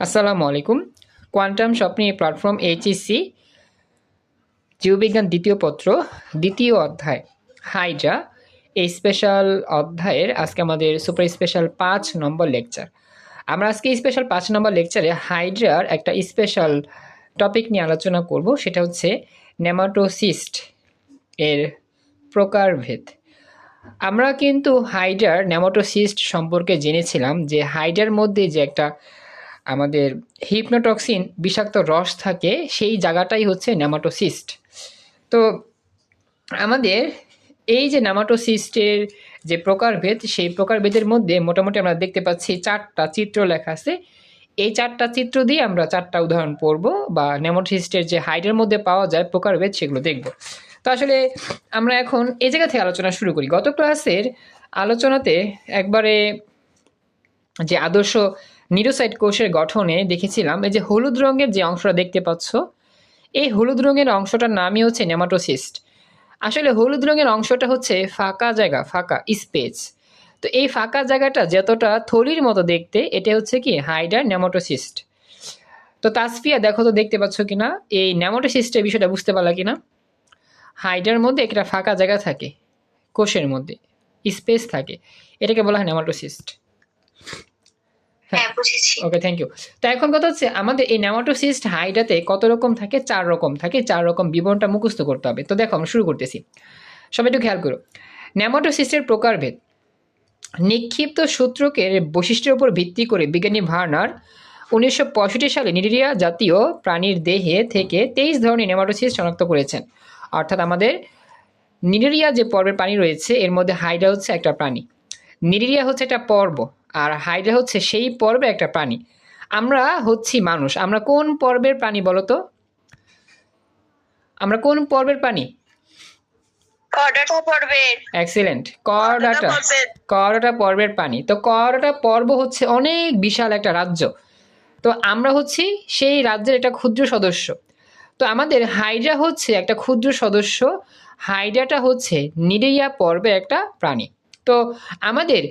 আসসালামু আলাইকুম কোয়ান্টাম স্বপ্নে প্ল্যাটফর্ম এইচএসসি জীববিজ্ঞান দ্বিতীয় পত্র দ্বিতীয় অধ্যায় হাইড্রা এই স্পেশাল অধ্যায়ের আজকে আমাদের সুপার স্পেশাল পাঁচ নম্বর লেকচার আমরা আজকে স্পেশাল পাঁচ নম্বর লেকচারে হাইড্রার একটা স্পেশাল টপিক নিয়ে আলোচনা করব সেটা হচ্ছে নেমাটোসিস্ট এর প্রকারভেদ। আমরা কিন্তু হাইডার নেমাটোসিস্ট সম্পর্কে জেনেছিলাম যে হাইডার মধ্যে যে একটা আমাদের হিপনোটক্সিন বিষাক্ত রস থাকে, সেই জায়গাটাই হচ্ছে নেমাটোসিস্ট। তো আমাদের এই যে নেমাটোসিস্টের যে প্রকারভেদ, সেই প্রকারভেদের মধ্যে মোটামুটি আমরা দেখতে পাচ্ছি চারটা চিত্র লেখা আছে। এই চারটা চিত্র দিয়ে আমরা চারটা উদাহরণ পড়ব বা নেমাটোসিস্টের যে হাইডের মধ্যে পাওয়া যায় প্রকারভেদ সেগুলো দেখব। তো আসলে আমরা এখন এই জায়গা থেকে আলোচনা শুরু করি। গত ক্লাসের আলোচনাতে একবারে যে আদর্শ নিউরোসাইট কোষের গঠনে দেখেছিলাম এই যে হলুদ রঙের যে অংশটা দেখতে পাচ্ছ, এই হলুদ রঙের অংশটার নামই হচ্ছে নেমাটোসিস্ট। আসলে হলুদ রঙের অংশটা হচ্ছে ফাঁকা জায়গা, ফাঁকা স্পেস। তো এই ফাঁকা জায়গাটা যতটা থলির মতো দেখতে, এটা হচ্ছে কি হাইডার নেমাটোসিস্ট। তো তাসফিয়া, দেখো তো দেখতে পাচ্ছ কিনা, এই নেমাটোসিস্টের বিষয়টা বুঝতে পারলা কিনা? হাইডার মধ্যে একটা ফাঁকা জায়গা থাকে, কোষের মধ্যে, স্পেস থাকে, এটাকে বলা হয় নেমাটোসিস্ট। হ্যাঁ বুঝেছি। ওকে থ্যাংক ইউ তো এখন কথা হচ্ছে আমাদের এই নেমাটোসিস্ট হাইডাতে কত রকম থাকে? চার রকম থাকে চার রকম বিবরণটা মুখস্থ করতে হবে। তো দেখো আমরা শুরু করতেছি। সবাই একটু খেয়াল করো। নেমাটোসিস্টের প্রকারভেদ। নিক্ষিপ্ত সূত্রকের বৈশিষ্ট্যের উপর ভিত্তি করে বিজ্ঞানী ভার্নার উনিশশো পঁয়ষট্টি সালে নিরিয়া জাতীয় প্রাণীর দেহে থেকে তেইশ ধরনের নেমাটোসিস্ট শনাক্ত করেছেন। অর্থাৎ আমাদের নিরিয়া যে পর্বের প্রাণী রয়েছে এর মধ্যে হাইডা হচ্ছে একটা প্রাণী। নিরিয়া হচ্ছে একটা পর্ব। আর হাইড্রা হচ্ছে সেই পর্বে একটা প্রাণী। আমরা হচ্ছি মানুষ। আমরা কোন পর্বের প্রাণী বলতো? আমরা কোন পর্বের প্রাণী? Excellent chordata chordata. পর্বের। প্রাণী। তো করডাটা পর্ব হচ্ছে অনেক বিশাল একটা রাজ্য। তো আমরা হচ্ছি সেই রাজ্যের একটা ক্ষুদ্র সদস্য। তো আমাদের হাইড্রা হচ্ছে একটা ক্ষুদ্র সদস্য। হাইড্রাটা হচ্ছে নিরিয়া পর্বের একটা প্রাণী। তো আমাদের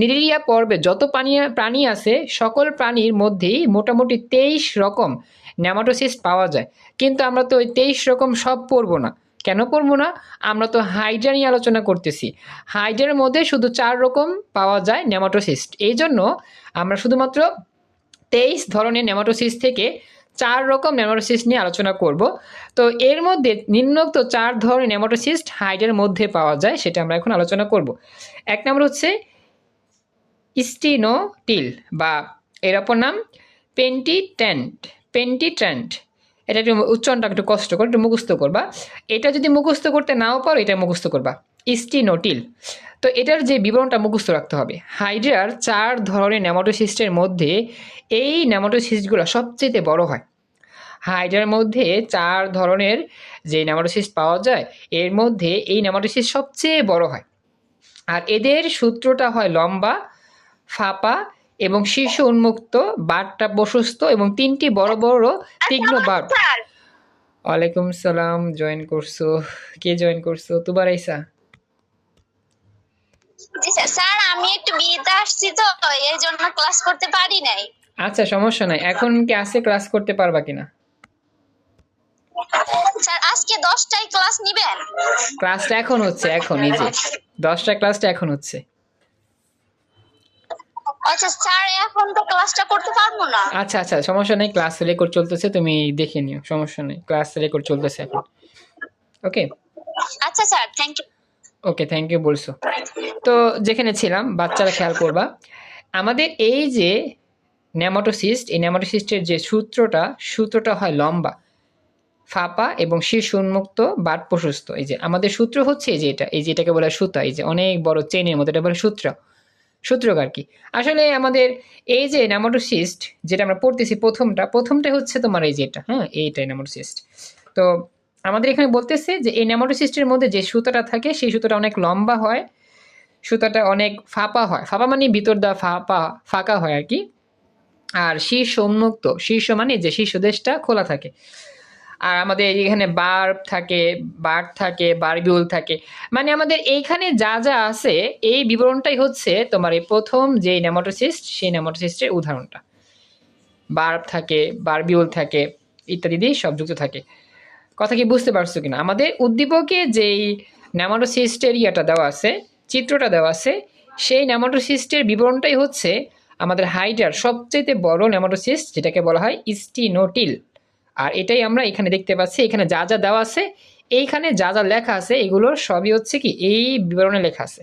নিরিয়া পর্বে যত প্রাণী প্রাণী আছে, সকল প্রাণীর মধ্যেই মোটামুটি তেইশ রকম নেমাটোসিস্ট পাওয়া যায়। কিন্তু আমরা তো ওই তেইশ রকম সব পড়ব না। কেন পড়ব না? আমরা তো হাইড্রা নিয়ে আলোচনা করতেছি। হাইড্রার মধ্যে শুধু চার রকম পাওয়া যায় নেমাটোসিস্ট এই জন্য আমরা শুধুমাত্র তেইশ ধরনের নেমাটোসিস্ট থেকে চার রকম নেমাটোসিস্ট নিয়ে আলোচনা করব। তো এর মধ্যে নিম্নোক্ত চার ধরনের নেমাটোসিস্ট হাইডের মধ্যে পাওয়া যায়, সেটা আমরা এখন আলোচনা করব। এক নম্বর হচ্ছে স্টিনোটিল বা এর অপর নাম পেন্টিট্যান্ট পেন্টিট্যান্ট এটা একটু উচ্চারণটা একটু কষ্ট করে, একটু মুখস্থ করবা। এটা যদি মুখস্থ করতে নাও পারো, এটা মুখস্থ করবা। স্টিনোটিল তো এটার যে বিবরণটা মুখস্থ রাখতে হবে। হাইড্রার চার ধরনের নেমাটোসিস্টের মধ্যে এই নেমাটোসিস্টগুলো সবচেয়ে বড় হয়। হাইড্রার মধ্যে চার ধরনের যে নেমাটোসিস্ট পাওয়া যায় এর মধ্যে এই নেমাটোসিস্ট সবচেয়ে বড় হয়। আর এদের সূত্রটা হয় লম্বা ফাঁপা এবং শীর্ষ উন্মুক্ত বারটা প্রশস্ত এবং তিনটি বড় বড় তীক্ষ্ণ বার ওয়ালাইকুম সালাম জয়েন করছ। কে জয়েন করছ? তুবার আইসা স্যার স্যার আমি একটু বিয়েতে আসছি তো এই জন্য ক্লাস করতে পারি নাই। আচ্ছা সমস্যা নাই। এখন কি ক্লাস করতে পারবা কিনা? স্যার আজকে দশটায় ক্লাস নিবেন? ক্লাসটা এখন হচ্ছে এখন এই যে। দশটা ক্লাসটা এখন হচ্ছে। আচ্ছা স্যার এখন তো ক্লাসটা করতে পারব না। আচ্ছা আচ্ছা সমস্যা নেই ক্লাস রেকর্ড চলতেছে তুমি দেখে নিও সমস্যা নেই ক্লাস রেকর্ড চলতেছে এখন। ওকে আচ্ছা sir thank you okay thank you বলছো। তো যেখানে ছিলাম, বাচ্চারা খেয়াল করবা, আমাদের এই যে নেমাটোসিস্ট, এই নেমাটোসিস্টের যে সূত্রটা সূত্রটা হয় লম্বা, ফাঁপা এবং শীর্ষ উন্মুক্ত বাট প্রশস্ত। এই যে আমাদের সূত্র হচ্ছে এই যে এটা, এই যে এটাকে বলা সুতা, এই যে অনেক বড় চেনের মতো, এটা বলে সূত্র সূত্রকার কি। আসলে আমাদের এই যে নেমাটোসিস্ট, যেটা আমরা পড়তেছি প্রথমটা প্রথমটা হচ্ছে তোমার এই যে এটা হ্যাঁ এইটাই নেমাটোসিস্ট। তো আমাদের এখানে বলতেছে যে এই নেমাটোসিস্টের মধ্যে যে সুতাটা থাকে, সেই সুতাটা অনেক লম্বা হয়। সুতাটা অনেক ফাঁপা হয়। ফাঁপা মানে ভিতর দা ফাঁপা, ফাঁকা হয় আর কি। আর শীর্ষ উন্মুক্ত, শীর্ষ মানে যে শীর্ষ দেশটা খোলা থাকে। আর আমাদের এখানে বার থাকে বার থাকে, বারবিউল থাকে। মানে আমাদের এইখানে যা যা আছে, এই বিবরণটাই হচ্ছে তোমার এই প্রথম যে নেমাটোসিস্ট, সেই নেমাটোসিস্টের উদাহরণটা। বার্ব থাকে, বারবিউল থাকে, ইত্যাদি দিয়ে সব যুক্ত থাকে। কথা কি বুঝতে পারছ কিনা? আমাদের উদ্দীপকে যেই ন্যামাটোসিস্টের ইয়াটা দেওয়া আছে চিত্রটা দেওয়া আছে সেই ন্যামাটোসিস্টের বিবরণটাই হচ্ছে আমাদের হাইডার সবচেয়ে বড় ন্যামাটোসিস্ট যেটাকে বলা হয় স্টিনোটিল আর এটাই আমরা এখানে দেখতে পাচ্ছি এখানে যা যা দেওয়া আছে এইখানে যা যা লেখা আছে এগুলোর সবই হচ্ছে কি এই বিবরণে লেখা আছে।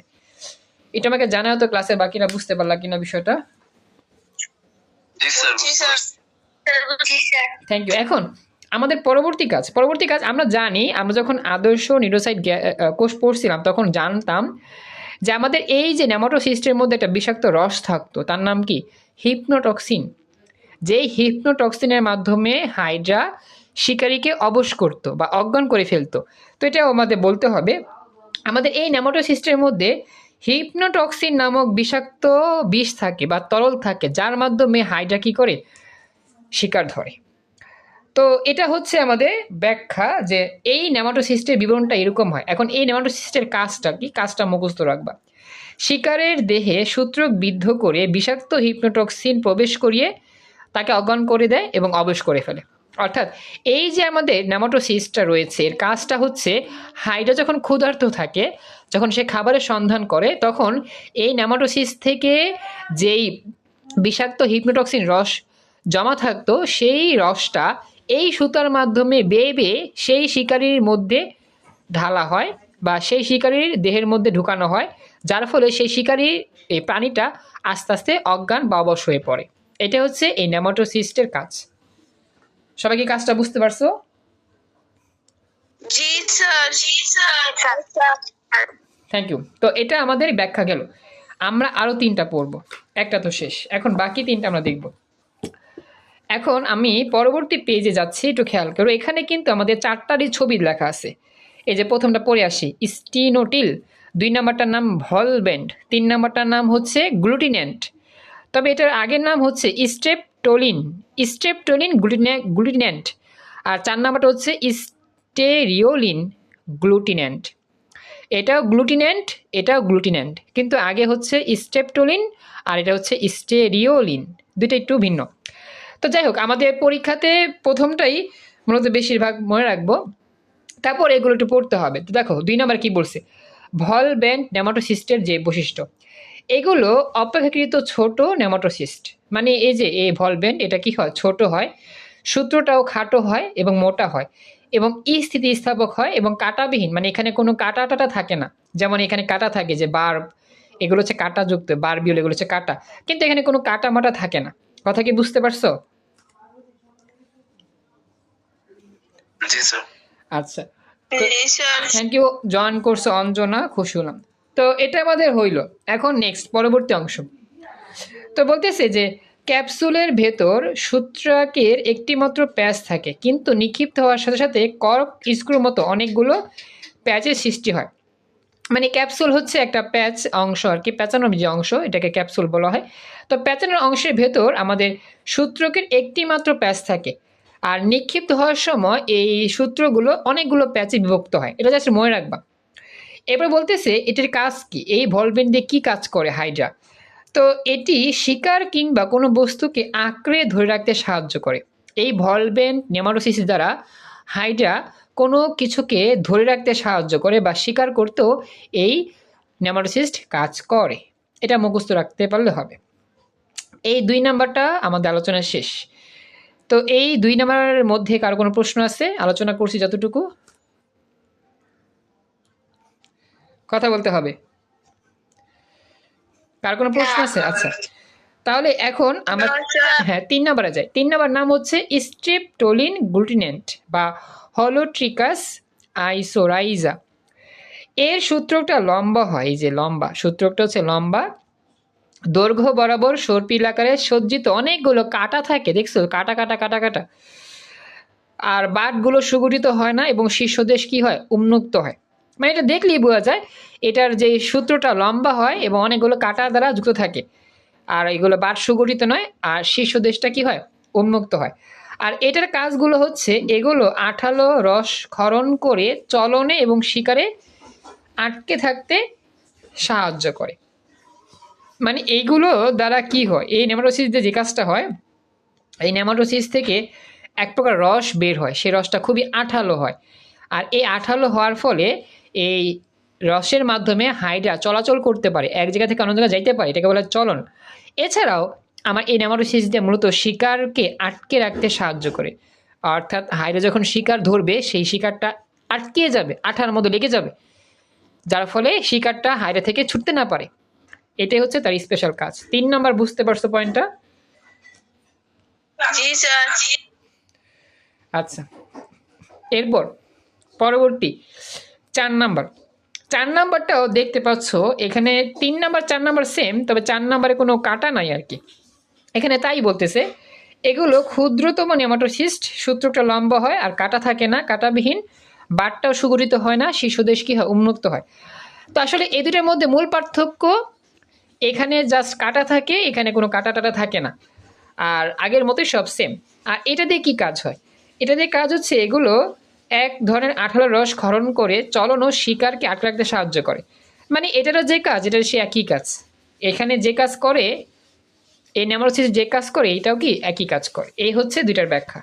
এটা আমাকে জানা হতো ক্লাসে বাকিরা বুঝতে পারলা কিনা বিষয়টা? জি স্যার জি স্যার জি স্যার থ্যাংক ইউ এখন আমাদের পরবর্তী কাজ পরবর্তী কাজ আমরা জানি, আমরা যখন আদর্শ নিউরোসাইড কোষ পড়ছিলাম, তখন জানতাম যে আমাদের এই যে ন্যামাটোসিস্টের মধ্যে একটা বিষাক্ত রস থাকতো, তার নাম কি? হিপনোটক্সিন। যেই হিপনোটক্সিনের মাধ্যমে হাইড্রা শিকারীকে অবশ করতো বা অজ্ঞান করে ফেলতো। তো এটাও আমাদের বলতে হবে, আমাদের এই ন্যামাটোসিস্টের মধ্যে হিপনোটক্সিন নামক বিষাক্ত বিষ থাকে বা তরল থাকে, যার মাধ্যমে হাইড্রা কী করে? শিকার ধরে। তো এটা হচ্ছে আমাদের ব্যাখ্যা যে এই নেমাটোসিস্টের বিবরণটা এরকম হয়। এখন এই নেমাটোসিস্টের কাজটা কি? কাজটা মুখস্থ রাখবা। শিকারের দেহে সূত্রক বিদ্ধ করে বিষাক্ত হিপনোটক্সিন প্রবেশ করিয়ে তাকে অজ্ঞান করে দেয় এবং অবশ করে ফেলে। অর্থাৎ এই যে আমাদের নেমাটোসিস্টটা রয়েছে, এর কাজটা হচ্ছে হাইড্রা যখন ক্ষুধার্ত থাকে, যখন সে খাবারের সন্ধান করে, তখন এই নেমাটোসিস থেকে যেই বিষাক্ত হিপনোটক্সিন রস জমা থাকতো, সেই রসটা এই সুতার মাধ্যমে বেয়ে বেয়ে সেই শিকারির মধ্যে ঢালা হয় বা সেই শিকারির দেহের মধ্যে ঢুকানো হয় যার ফলে সেই শিকারির এই প্রাণীটা আস্তে আস্তে অজ্ঞান বা অবশ হয়ে পড়ে। এটা হচ্ছে এই নেমাটোসিস্টের কাজ। সবাই কি কাজটা বুঝতে পারছ? জি স্যার। জি স্যার। থ্যাংক ইউ তো এটা আমাদের ব্যাখ্যা গেল। আমরা আরও তিনটা পড়ব। একটা তো শেষ। এখন বাকি তিনটা আমরা দেখব। এখন আমি পরবর্তী পেজে যাচ্ছি, একটু খেয়াল করো। এখানে কিন্তু আমাদের চারটারই ছবি লেখা আছে। এই যে প্রথমটা পড়ে আসি। স্টিনোটিল, দুই নাম্বারটার নাম ভলবেন্ড তিন নাম্বারটার নাম হচ্ছে গ্লুটিনেন্ট। তবে এটার আগের নাম হচ্ছে স্ট্রেপটোলিন স্ট্রেপটোলিন গ্লুটিনে, গ্লুটিনেন্ট। আর চার নাম্বারটা হচ্ছে স্টেরিওলিন গ্লুটিনেন্ট। এটাও গ্লুটিনেন্ট এটাও গ্লুটিনেন্ট। কিন্তু আগে হচ্ছে স্টেপটোলিন আর এটা হচ্ছে স্টেরিওলিন। দুটো একটু ভিন্ন। তো যাই হোক, আমাদের পরীক্ষাতে প্রথমটাই মূলত বেশিরভাগ মনে রাখব। তারপর এগুলো একটু পড়তে হবে। তো দেখো, দুই নম্বর কি বলছে? ভল ব্যান্ড নেমাটোসিস্টের যে বৈশিষ্ট্য, এগুলো অপেক্ষাকৃত ছোট নেমাটোসিস্ট। মানে এই যে, এই ভল ব্যান্ড, এটা কি হয়? ছোট হয়, সূত্রটাও খাটো হয় এবং মোটা হয় এবং ই স্থিতিস্থাপক হয় এবং কাটাবিহীন। মানে এখানে কোনো কাটা টাটা থাকে না। যেমন এখানে কাটা থাকে যে বার্ব এগুলো হচ্ছে কাটাযুক্ত বারবিউল এগুলো হচ্ছে কাটা। কিন্তু এখানে কোনো কাটা মাটা থাকে না। কথা কি বুঝতে পারছ? জি স্যার। আচ্ছা। থ্যাংক ইউ জয়েন করছ অঞ্জনা খুশি হলাম। তো এটা আমাদের হইল। এখন নেক্সট পরবর্তী অংশ। তো বলতেছে যে ক্যাপসুলের ভেতর সূত্রাকের একটি মাত্র প্যাচ থাকে কিন্তু নিক্ষিপ্ত হওয়ার সাথে সাথে কর্ক স্ক্রুর মতো অনেকগুলো প্যাচের সৃষ্টি হয়। মানে ক্যাপসুল হচ্ছে একটা প্যাচ অংশ আর কি, প্যাঁচানোর যে অংশ, এটাকে ক্যাপসুল বলা হয়। তো প্যাচানোর অংশের ভেতর আমাদের সূত্রকের একটি মাত্র প্যাচ থাকে আর নিক্ষিপ্ত হওয়ার সময় এই সূত্রগুলো অনেকগুলো প্যাচে বিভক্ত হয়। এটা জাস্ট মনে রাখবা। এবার বলতেছে, এটির কাজ কি? এই ভলভেন দিয়ে কী কাজ করে হাইড্রা? তো এটি শিকার কিংবা কোনো বস্তুকে আঁকড়ে ধরে রাখতে সাহায্য করে। এই ভলভেন নেমারোসিস দ্বারা হাইড্রা কোনো কিছুকে ধরে রাখতে সাহায্য করে বা স্বীকার করতেও এই নেমাটোসিস্ট কাজ করে। এটা মুখস্থ রাখতে পারলে হবে। এই দুই নাম্বারটা আমাদের আলোচনা শেষ। তো এই দুই নাম্বারের মধ্যে কারও কোনো প্রশ্ন আছে? আলোচনা করছি যতটুকু। কথা বলতে হবে। কার কোনো প্রশ্ন আছে? আচ্ছা। তাহলে এখন আমরা হ্যাঁ তিন নাম্বারে যাই। তিন নাম্বার নাম হচ্ছে স্ট্রিপটোলিন গ্লুটিনেন্ট বা হলোট্রিকাস আইসোরাইজা। এর সূত্রকটা লম্বা হয় যে লম্বা। সূত্রকটা হচ্ছে লম্বা। দৈর্ঘ্য বরাবর সর্পিল আকারে সজ্জিত অনেকগুলো কাটা থাকে, দেখছ? কাটা কাটা কাটা কাটা। আর বাটগুলো সুগঠিত হয় না এবং শীর্ষদেশ কি হয়? উন্মুক্ত হয়। মানে এটা দেখলেই বোঝা যায়, এটার যে সূত্রটা লম্বা হয় এবং অনেকগুলো কাটা দ্বারা যুক্ত থাকে। আর এগুলো বাট সুগঠিত নয়, আর শীর্ষদেশটা কি হয়? উন্মুক্ত হয়। আর এটার কাজগুলো হচ্ছে, এগুলো আঠালো রস ক্ষরণ করে চলনে এবং শিকারে আটকে থাকতে সাহায্য করে। মানে এইগুলো দ্বারা কি হয়? এই নেমাটোসিস যে কাজটা হয়, এই নেমাটোসিস থেকে এক প্রকার রস বের হয়, সেই রসটা খুবই আঠালো হয়। আর এই আঠালো হওয়ার ফলে এই রসের মাধ্যমে হাইড্রা চলাচল করতে পারে, এক জায়গা থেকে অন্য জায়গায় যাইতে পারে, এটাকে বলে চলন। এছাড়াও আমার এই নেমাটোসিস দিয়ে মূলত শিকারকে আটকে রাখতে সাহায্য করে অর্থাৎ হাইড্রা যখন শিকার ধরবে সেই শিকারটা আটকে যাবে আঠার মধ্যে লেগে যাবে। যার ফলে শিকারটা হাইড্রা থেকে ছুটতে না পারে। এটাই হচ্ছে তার স্পেশাল কাজ। তিন নম্বর বুঝতে পারছ পয়েন্টটা জি স্যার। আচ্ছা। এরপর পরবর্তী চার নাম্বার। চার নাম্বারটাও দেখতে পাচ্ছ এখানে তিন নাম্বার চার নাম্বার সেম তবে চার নাম্বারে কোনো কাটা নাই আর কি। এখানে তাই বলতেছে, এগুলো ক্ষুদ্রতম নেমাটোসিস্ট, সূত্রটা লম্বা হয় আর কাটা থাকে না, কাটাবিহীন, বাটটাও সুগঠিত হয় না শিশুদেশ কি হয়? উন্মুক্ত হয়। তো আসলে এই দুটোর মধ্যে মূল পার্থক্য, এখানে জাস্ট কাটা থাকে, এখানে কোনো কাটা টাটা থাকে না। আর আগের মতোই সব সেম আর এটা দিয়ে কি কাজ হয়? এটা দিয়ে কাজ হচ্ছে এগুলো এক ধরনের আঠালো রস ক্ষরণ করে চলন ও শিকারকে আটকে রাখতে সাহায্য করে। মানে এটারও যে কাজ এটার সে একই কাজ। এখানে যে কাজ করে এই নেমারোসিস যে কাজ করে এইটাও কি একই কাজ করে। এই হচ্ছে দুইটার ব্যাখ্যা।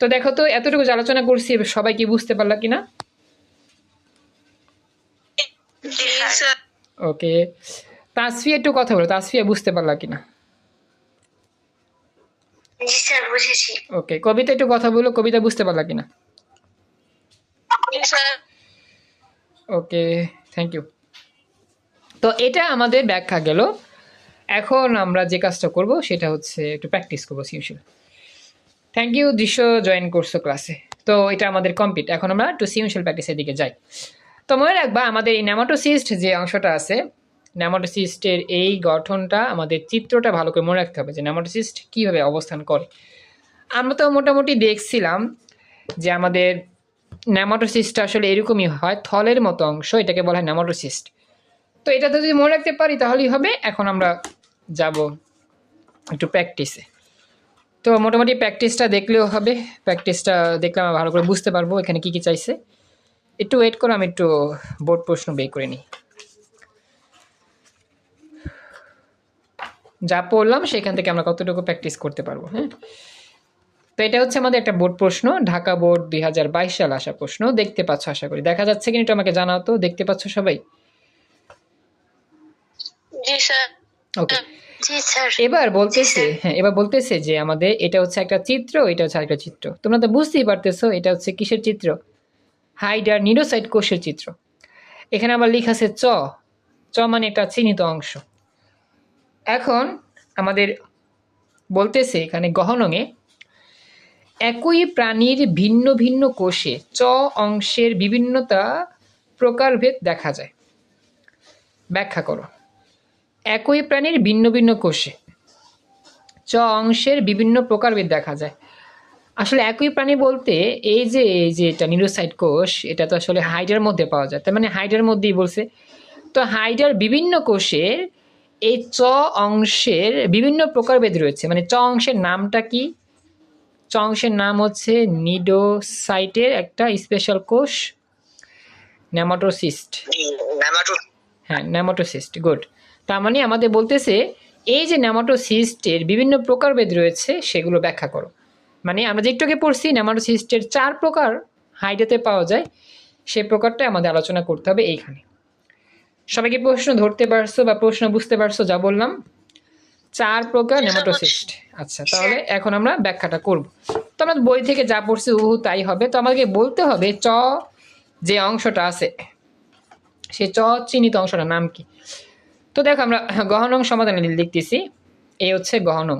তো দেখো তো এতটুকু আলোচনা করছি সবাই কি বুঝতে পারলা কিনা? ওকে তাসফিয়া একটু কথা বলো তাসফিয়া বুঝতে পারলা কিনা? জি স্যার বুঝেছি। ওকে কবিতা একটু কথা বলো কবিতা বুঝতে পারলা কিনা? ওকে থ্যাংক ইউ তো এটা আমাদের ব্যাখ্যা গেল। এখন আমরা যে কাজটা করব সেটা হচ্ছে একটু প্র্যাকটিস করব সিউশিয়াল থ্যাংক ইউ দৃশ্য জয়েন করছ ক্লাসে তো এটা আমাদের কমপ্লিট এখন আমরা একটু সিউশিয়াল প্র্যাকটিসের দিকে যাই। তো মনে রাখবা, আমাদের এই নেমাটোসিস্ট যে অংশটা আছে, নেমাটোসিস্টের এই গঠনটা, আমাদের চিত্রটা ভালো করে মনে রাখতে হবে যে নেমাটোসিস্ট কীভাবে অবস্থান করে। আমরা তো মোটামুটি দেখছিলাম যে আমাদের নেমাটোসিস্ট আসলে এরকমই হয়, থলের মতো অংশ, এটাকে বলা হয় নেমাটোসিস্ট। তো এটা যদি মনে রাখতে পারি তাহলেই হবে। এখন আমরা যাব একটু প্র্যাকটিসে তো মোটামুটি প্র্যাকটিসটা দেখলেও হবে। প্র্যাকটিসটা দেখলে আমরা ভালো করে বুঝতে পারব এখানে কী কী চাইছে। একটু ওয়েট করো, আমি একটু বোর্ড প্রশ্ন বের করে নিই। যা পড়লাম, সেখান থেকে আমরা কতটুকু প্র্যাকটিস করতে পারব হ্যাঁ? তো এটা হচ্ছে আমাদের একটা বোর্ড প্রশ্ন, ঢাকা বোর্ড দুই হাজার বাইশ সাল আসা প্রশ্ন। দেখতে পাচ্ছ, আশা করি। দেখা যাচ্ছে কিনা, একটু আমাকে জানাও তো। দেখতে পাচ্ছ সবাই? ওকে এবার বলতেছে হ্যাঁ এবার বলতেছে যে আমাদের এটা হচ্ছে একটা চিত্র এটা হচ্ছে একটা চিত্র। তোমরা তো বুঝতেই পারতেছো এটা হচ্ছে কিসের চিত্র? হাইডার নিডোসাইড কোষের চিত্র। এখানে আবার লেখা আছে চ। চ মানে একটা চিহ্নিত অংশ। এখন আমাদের বলতেছে এখানে গহনঙে একই প্রাণীর ভিন্ন ভিন্ন কোষে চ অংশের বিভিন্নতা প্রকারভেদ দেখা যায়। ব্যাখ্যা করো। একই প্রাণীর ভিন্ন ভিন্ন কোষে। চ অংশের বিভিন্ন প্রকারভেদ দেখা যায়। আসলে একই প্রাণী বলতে এই যে এই যে এটা নিউরোসাইট কোষ এটা তো আসলে হাইডার মধ্যে পাওয়া যায়। তার মানে হাইডার মধ্যেই বলছে। তো হাইডার বিভিন্ন কোষের এই চ অংশের বিভিন্ন প্রকারভেদ রয়েছে। মানে চ অংশের নামটা কি? চ অংশের নাম হচ্ছে নিডোসাইটের একটা স্পেশাল কোষ নেমাটোসিস্ট। হ্যাঁ নেমাটোসিস্ট গুড। তার মানে আমাদের বলতেছে এই যে নেমাটোসিস্টের বিভিন্ন প্রকারভেদ রয়েছে সেগুলো ব্যাখ্যা করো। মানে আমরা যে একটু আগে পড়ছি নেমাটোসিস্টের চার প্রকার হাইডেতে পাওয়া যায় সে প্রকারটা আমাদের আলোচনা করতে হবে এইখানে। সবাইকে প্রশ্ন ধরতে পারছ বা প্রশ্ন বুঝতে পারছ যা বললাম? চার প্রকার নেমাটোসিস্ট। আচ্ছা তাহলে এখন আমরা ব্যাখ্যাটা করব। তো আমরা বই থেকে যা পড়ছি উহু তাই হবে। তো আমাকে বলতে হবে চ যে অংশটা আছে সেই চ চিহ্নিত অংশটার নাম কি? তো দেখো আমরা গহনং সমাধানে লিখতেছি এই হচ্ছে গহনং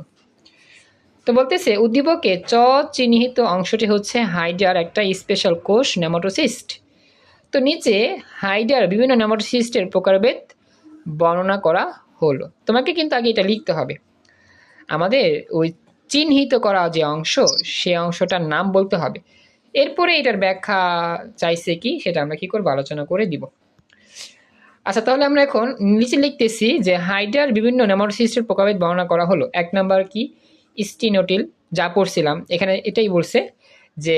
তো বলতেছে, উদ্দীপকে চ চিহ্নিত অংশটি হচ্ছে হাইডার একটা স্পেশাল কোষ, নেমাটোসিস্ট। তো নিচে হাইডার বিভিন্ন নেমাটোসিস্টের প্রকারভেদ বর্ণনা করা হলো। তোমাকে কিন্তু আগে এটা লিখতে হবে। আমাদের ওই চিহ্নিত করা যে অংশ, সে অংশটার নাম বলতে হবে। এরপরে এটার ব্যাখ্যা চাইছে কি, সেটা আমরা কি করব, আলোচনা করে দিব। আচ্ছা তাহলে আমরা এখন নিচে লিখতেছি যে হাইডার বিভিন্ন নেমাটোসিস্টের প্রকারভেদ বর্ণনা করা হলো। এক নাম্বার কি? স্টিনোটিল, যা পড়ছিলাম। এখানে এটাই বলছে যে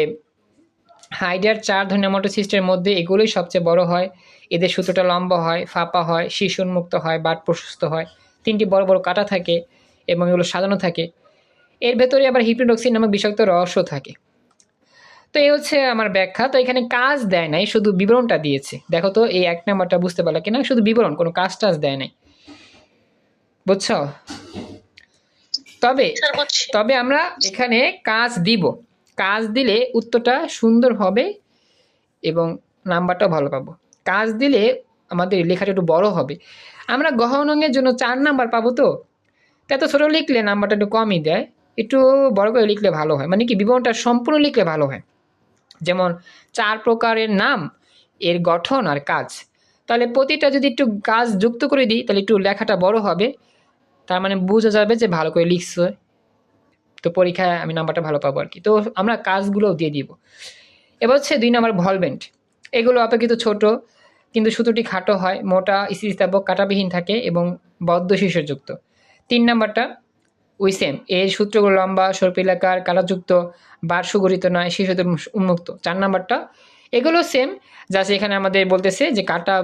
হাইডার চার ধরনের নেমাটোসিস্টের মধ্যে এগুলোই সবচেয়ে বড় হয়। এদের সুতোটা লম্বা হয়, ফাঁপা হয় শিশু উন্মুক্ত হয়, বাট প্রশস্ত হয়। তিনটি বড় বড় কাটা থাকে এবং এগুলো সাজানো থাকে। এর ভেতরে আবার হিপ্রোডক্সিন নামক বিষাক্ত রসও থাকে। তো এই হচ্ছে আমার ব্যাখ্যা। তো এখানে কাজ দেয় নাই শুধু বিবরণটা দিয়েছে। দেখো তো এই এক নাম্বারটা বুঝতে পারলা কিনা? শুধু বিবরণ কোনো কাজ টাজ দেয় নাই। বুঝছ? তবে তবে আমরা এখানে কাজ দিব। কাজ দিলে উত্তরটা সুন্দর হবে এবং নাম্বারটাও ভালো পাবো। কাজ দিলে আমাদের লেখাটা একটু বড় হবে। আমরা গহন অঙ্গের জন্য চার নাম্বার পাবো তো? তা এত ছোটো লিখলে নাম্বারটা একটু কমই দেয়। একটু বড় করে লিখলে ভালো হয়। মানে কি বিবরণটা সম্পূর্ণ লিখলে ভালো হয়। যেমন চার প্রকারের নাম, এর গঠন আর কাজ। তাহলে প্রতিটা যদি একটু কাজ যুক্ত করে দিই, তাহলে একটু লেখাটা বড় হবে। তার মানে বোঝা যাবে যে ভালো করে লিখছো। তো পরীক্ষায় আমি নাম্বারটা ভালো পাবো আর কি। তো আমরা কাজগুলোও দিয়ে দিব। এবার হচ্ছে দুই নম্বর ভলভেন্ট। এগুলো অপেক্ষিত ছোট, কিন্তু সুতোটি খাটো হয়, মোটা, স্থিতিস্থাপক, কাটাবিহীন থাকে এবং বদ্ধ শীর্ষযুক্ত। তিন নাম্বারটা উইসেম এর সূত্রগুলো লম্বা, সর্পিলাকার, কালাযুক্ত বার সুগঠিত নয় শিশুতে উন্মুক্ত। চার নাম্বারটা, এগুলো সেম যা এখানে আমাদের বলতেছে যে কাটা,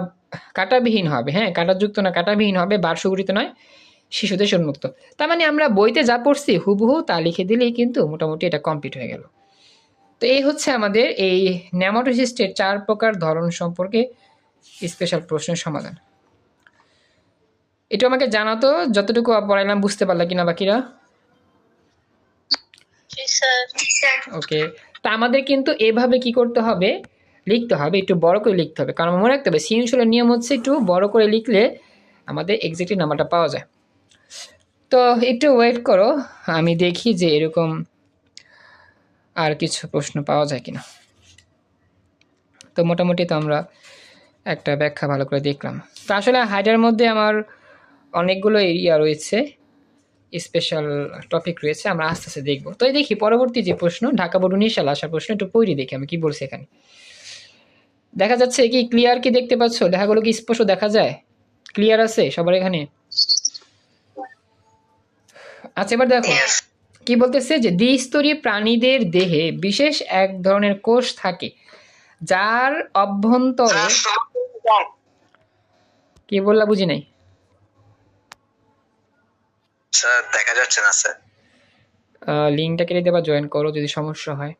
কাটাবিহীন হবে হ্যাঁ? কাটাযুক্ত না, কাটাবিহীন হবে বার সুগঠিত নয় শিশুদের উন্মুক্ত। তার মানে আমরা বইতে যা পড়ছি, হুবহু তা লিখে দিলেই কিন্তু মোটামুটি এটা কমপ্লিট হয়ে গেল। তো এই হচ্ছে আমাদের এই ন্যামাটোসিস্টের চার প্রকার ধরন সম্পর্কে স্পেশাল প্রশ্নের সমাধান। এটা আমাকে জানাতো যতটুকু পড়াইলাম বুঝতে পারলা কিনা বাকিরা। ওকে তা আমাদের কিন্তু এভাবে কি করতে হবে লিখতে হবে একটু বড় করে লিখতে হবে। কারণ মনে রাখতে হবে সৃজনশীলের নিয়ম হচ্ছে একটু বড় করে লিখলে আমাদের এক্সাক্টলি নাম্বারটা পাওয়া যায়। তো একটু ওয়েট করো আমি দেখি যে এরকম আর কিছু প্রশ্ন পাওয়া যায় কিনা। তো মোটামুটি তো আমরা একটা ব্যাখ্যা ভালো করে দেখলাম। তো আসলে হাইডার মধ্যে আমার অনেকগুলো এরিয়া রয়েছে স্পেশাল টপিক রয়েছে আমরা আস্তে আস্তে দেখব। তো এই দেখি পরবর্তী যে প্রশ্ন ঢাকা বোর্ড উনিশ সাল আসার প্রশ্ন একটু পড়ি দেখি আমি কি বলছি এখানে। দেখা যাচ্ছে কি ক্লিয়ার কি দেখতে পাচ্ছ? লেখাগুলো কি স্পষ্ট দেখা যায়? ক্লিয়ার আছে সবার এখানে? আচ্ছা এবার দেখো। কি বলতেছে যে দ্বিস্তরী প্রাণীদের দেহে বিশেষ এক ধরনের কোষ থাকে যার অভ্যন্তরে কি বললা বুঝি নাই? স্যার দেখা যাচ্ছে না স্যার। লিঙ্কটা কেটে দেবা জয়েন করো যদি সমস্যা হয়।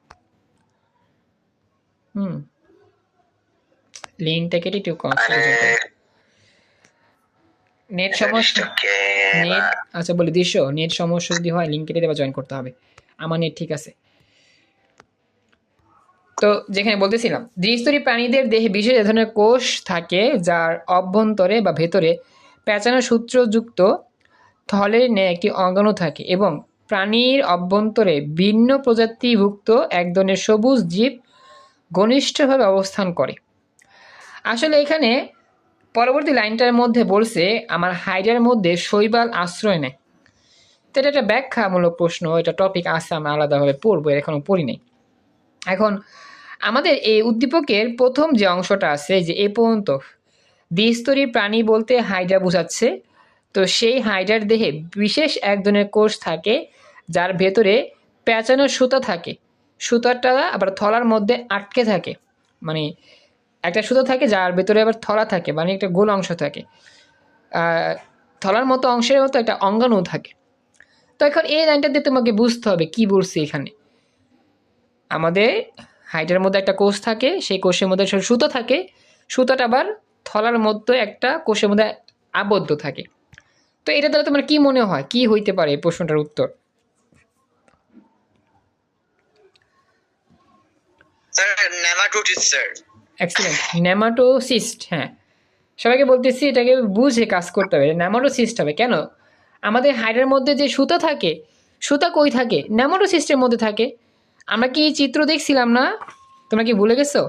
হুম। লিঙ্কটা কেটে একটু নেট সমস্যা নেট আচ্ছা বলি নেট সমস্যা যদি হয় লিঙ্ক কেটে দেবা জয়েন করতে হবে। আমার নেট ঠিক আছে। তো যেখানে বলতেছিলাম দ্বিস্তরী প্রাণীদের দেহে বিশেষ ধরনের কোষ থাকে যার অভ্যন্তরে বা ভেতরে প্যাঁচানো সূত্রযুক্ত থলের ন্যায় একটি অঙ্গাণু থাকে এবং প্রাণীর অভ্যন্তরে ভিন্ন প্রজাতিভুক্ত এক ধরনের সবুজ জীব ঘনিষ্ঠভাবে অবস্থান করে। আসলে এখানে পরবর্তী লাইনটার মধ্যে বলছে, আমার হাইডার মধ্যে শৈবাল আশ্রয় নেয়। তো এটা একটা ব্যাখ্যামূলক প্রশ্ন, এটা টপিক আছে, আমরা আলাদাভাবে পড়ব, এর এখনও পড়ি নাই। এখন, আমাদের এই উদ্দীপকের প্রথম যে অংশটা আছে, যে এ পর্যন্ত দ্বিস্তরী প্রাণী বলতে হাইড্রা বোঝাচ্ছে তো সেই হাইডার দেহে বিশেষ এক ধরনের কোষ থাকে, যার ভেতরে পেঁচানো সুতা থাকে। সুতাটা আবার থলার মধ্যে আটকে থাকে। মানে একটা সুতো থাকে, যার ভেতরে আবার থলা থাকে মানে একটা গোল অংশ থাকে। থলার মতো অংশের মতো একটা অঙ্গাণু থাকে। তো এখন এই লাইনটা দিয়ে তোমাকে বুঝতে হবে, কি বলছি এখানে? আমাদের হাইটের মধ্যে একটা কোষ থাকে, সেই কোষের মধ্যে সুতো থাকে। সুতোটা আবার থলার মধ্যে একটা কোষের মধ্যে আবদ্ধ থাকে। তো এটা দ্বারা তোমার কি মনে হয়? কি হইতে পারে এই প্রশ্নটার উত্তর? এক্সিলেন্ট নেমাটোসিস্ট হ্যাঁ। সবাইকে বলতেছি এটাকে বুঝে কাজ করতে হবে। নেমাটোসিস্ট হবে। কেন? আমাদের হাইডের মধ্যে যে সুতা থাকে সুতা কই থাকে? নেমাটোসিস্টের মধ্যে থাকে। আমরা কি চিত্র দেখছিলাম না? তোমরা কি ভুলে গেছো?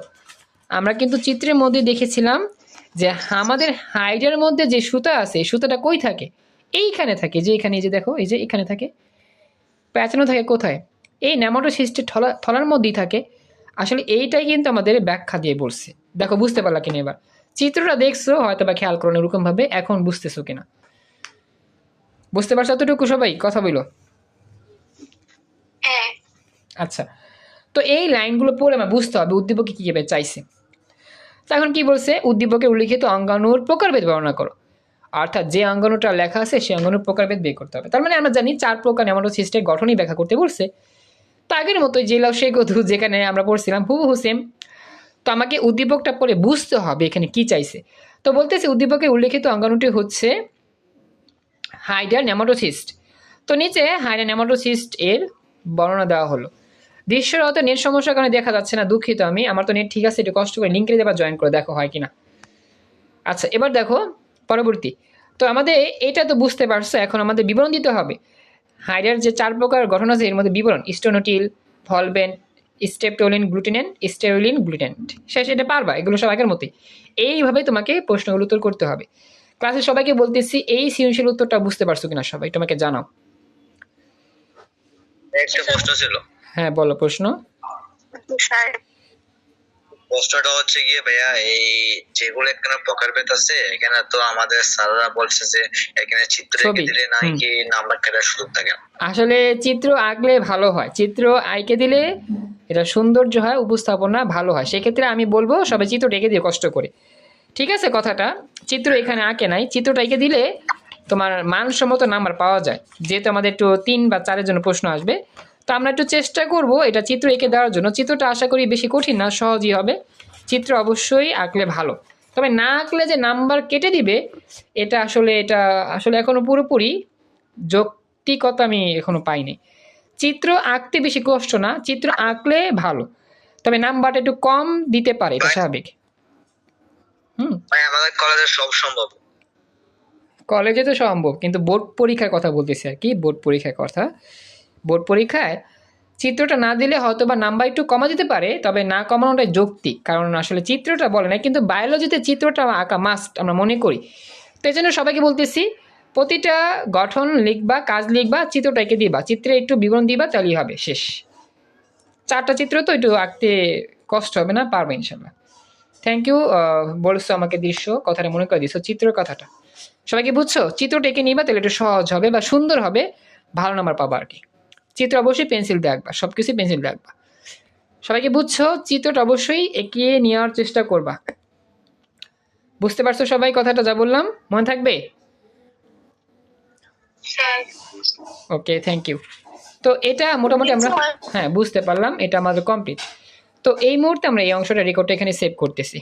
আমরা কিন্তু চিত্রের মধ্যে দেখেছিলাম যে আমাদের হাইডের মধ্যে যে সুতা আছে সুতাটা কই থাকে? এইখানে থাকে যে এখানে এই যে দেখো এই যে এখানে থাকে। প্যাঁচানো থাকে কোথায়? এই নেমাটোসিস্টের থলা থলার মধ্যেই থাকে। আসলে এইটাই কিন্তু আমাদের ব্যাখ্যা দিয়ে বলছে। দেখো বুঝতে পারলা কিনা এবার? চিত্রটা দেখছ হয়তো বা খেয়াল করো এরকমভাবে এখন বুঝতেছো কিনা? বুঝতে পারছ এতটুকু সবাই? কথা বলো। হ্যাঁ। আচ্ছা তো এই লাইনগুলো পড়ে আমার বুঝতে হবে উদ্দীপকে কীভাবে চাইছে। তো এখন কি বলছে? উদ্দীপকের উল্লিখিত অঙ্গাণুর প্রকারভেদ বর্ণনা করো। অর্থাৎ যে অঙ্গাণুটা লেখা আছে, সেই অঙ্গাণুর প্রকারভেদ বের করতে হবে। তার মানে আমরা জানি চার প্রকার নেমাটোসিস্টের গঠনই ব্যাখ্যা করতে বলছে। তো আগের মতোই যে লাউ সে গধু, যেখানে আমরা পড়ছিলাম হুবহু সেম তো আমাকে উদ্দীপকটা পড়ে বুঝতে হবে এখানে কি চাইছে। তো বলতেছে, উদ্দীপকের উল্লেখিত অঙ্গাণুটি হচ্ছে হাইডার নেমাটোসিস্ট তো নিচে হাইডার নেমাটোসিস্ট এর বর্ণনা দেওয়া হলো। দৃশ্যের হয়তো নেট সমস্যার কারণে দেখা যাচ্ছে না, দুঃখিত আমি। আমার তো নেট ঠিক আছে, একটু কষ্ট করে লিঙ্কে দেবার জয়েন করে দেখো হয় কিনা। আচ্ছা এবার দেখো পরবর্তী। তো আমাদের এটা তো বুঝতে পারছ এখন আমাদের বিবরণ দিতে হবে। হাইডার যে চার প্রকার গঠন আছে এর মধ্যে বিবরণ স্টোনোটিল ভলবেন স্টেপটোলিন গ্লুটিনেন স্টেরোলিন গ্লুটেন্ট শেষ এটা পারবা এগুলো সব আগের মতোই। এইভাবে তোমাকে প্রশ্নগুলো উত্তর করতে হবে। ক্লাসে সবাইকে বলতেছি এই সৃজনশীল উত্তরটা বুঝতে পারছ কিনা সবাই তোমাকে জানাও। একটা প্রশ্ন ছিল। হ্যাঁ বলো প্রশ্ন। স্যার প্রশ্নটা হচ্ছে গিয়ে ভাইয়া এই যেগুলো প্রকারভেদ আছে এখানে তো আমাদের স্যাররা বলছে যে এখানে চিত্র দিলে নাকি নাম্বার কাটার সুযোগ থাকে। আসলে চিত্র আঁকলে ভালো হয়। চিত্র আঁকে দিলে এটা সৌন্দর্য হয় উপস্থাপনা ভালো হয়। সেক্ষেত্রে আমি বলব সবাই চিত্র এঁকে দিয়ে কষ্ট করে। ঠিক আছে কথাটা? চিত্র এখানে আঁকে নাই। চিত্রটা এঁকে দিলে তোমার মানসম্মত নাম্বার পাওয়া যায়। যেহেতু আমাদের একটু তিন বা চারের জন্য প্রশ্ন আসবে। তো আমরা একটু চেষ্টা করব এটা চিত্র এঁকে দেওয়ার জন্য। চিত্রটা আশা করি বেশি কঠিন না সহজই হবে। চিত্র অবশ্যই আঁকলে ভালো। তবে না আঁকলে যে নাম্বার কেটে দিবে এটা আসলে এটা আসলে এখনও পুরোপুরি যৌক্তিকতা আমি এখনও পাইনি। চিত্র আঁকতে বেশি কষ্ট না চিত্র আঁকলে ভালো। তবে নাম্বারটা একটু কম দিতে পারে এটা স্বাভাবিক। হুম। আমাদের কলেজে সব সম্ভব। কলেজে তো সম্ভব কিন্তু বোর্ড পরীক্ষার কথা বলতেছি আর কি বোর্ড পরীক্ষার কথা। বোর্ড পরীক্ষায় চিত্রটা না দিলে হয়তো বা নাম্বার একটু কমা যেতে পারে, তবে না কমানোটাই যৌক্তিক। কারণ আসলে চিত্রটা বলে না, কিন্তু বায়োলজিতে চিত্রটা আঁকা মাস্ট আমরা মনে করি। তো এই জন্য সবাইকে বলতেছি, প্রতিটা গঠন লিখবা, কাজ লিখবা, চিত্রটা এঁকে দিবা। চিত্রে একটু বিবরণ দিবা, তাহলেই হবে, শেষ। চারটা চিত্র তো একটু আঁকতে কষ্ট হবে না, পারবে ইনশাল্লাহ থ্যাংক ইউ বলছো আমাকে দৃশ্য কথাটা মনে করে দিছো চিত্রের কথাটা। সবাইকে বুঝছ? চিত্রটা এঁকে নিবা, তাহলে একটু সহজ হবে বা সুন্দর হবে, ভালো নাম্বার পাবা আর কি। চিত্র অবশ্যই পেন্সিল দিয়ে আঁকবা সব কিছুই পেন্সিল দিয়ে আঁকবা। সবাইকে বুঝছ চিত্রটা অবশ্যই এঁকিয়ে নেওয়ার চেষ্টা করবা। বুঝতে পারছ সবাই কথাটা যা বললাম? মনে থাকবে? ওকে থ্যাংক ইউ তো এটা মোটামুটি আমরা হ্যাঁ। বুঝতে পারলাম এটা আমাদের কমপ্লিট তো এই মুহূর্তে আমরা এই অংশটা রেকর্ডটা এখানে সেভ করতেছি।